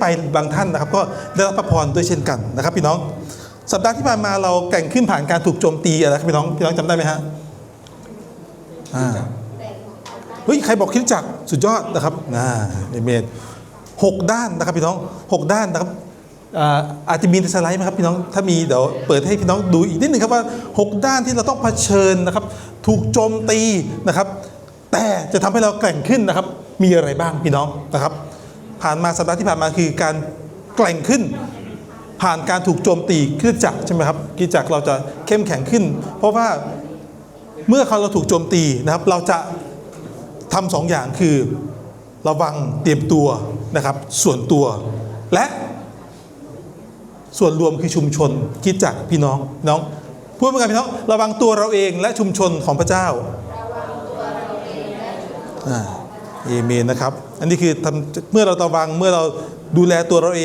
ไปบางท่านนะครับ ก็ได้รับพระพรด้วยเช่นกันนะครับ พี่น้อง สัปดาห์ที่ผ่านมาเราแก่งขึ้นผ่านการถูกโจมตีอะไรครับพี่น้องพี่น้องจำได้ไหมฮะอ่าเฮ้ยใครบอกคิดจักสุดยอดนะครับอ่าเอเมนหกด้านนะครับพี่น้องหกด้านนะครับอ่าอาจจะมีสไลด์ไหมครับพี่น้องถ้ามีเดี๋ยวเปิดให้พี่น้องดูอีกนิดหนึ่งครับว่าหกด้านที่เราต้องเผชิญนะครับ ถูกโจมตีนะครับ แต่จะทำให้เราแกร่งขึ้นนะครับ มีอะไรบ้างพี่น้องนะครับ ผ่านมาสัปดาห์ที่ผ่านมาคือการแกร่งขึ้น ผ่านการถูกโจมตีคริสจักรใช่ไหมครับคริสจักรเราจะเข้มแข็งขึ้น เพราะว่าเมื่อเราถูกโจมตีนะครับ เราจะทำสองอย่างคือระวังเตรียมตัวนะครับ ส่วนตัวและส่วนรวมคือชุมชนคิดจักพี่น้องน้องพูดเหมือนกันพี่น้องระวังตัวเราเองและชุมชนของพระเจ้าอ่า เอเมนนะครับ อันนี้คือทำเมื่อเราระวังเมื่อเราดูแลตัวเราเอง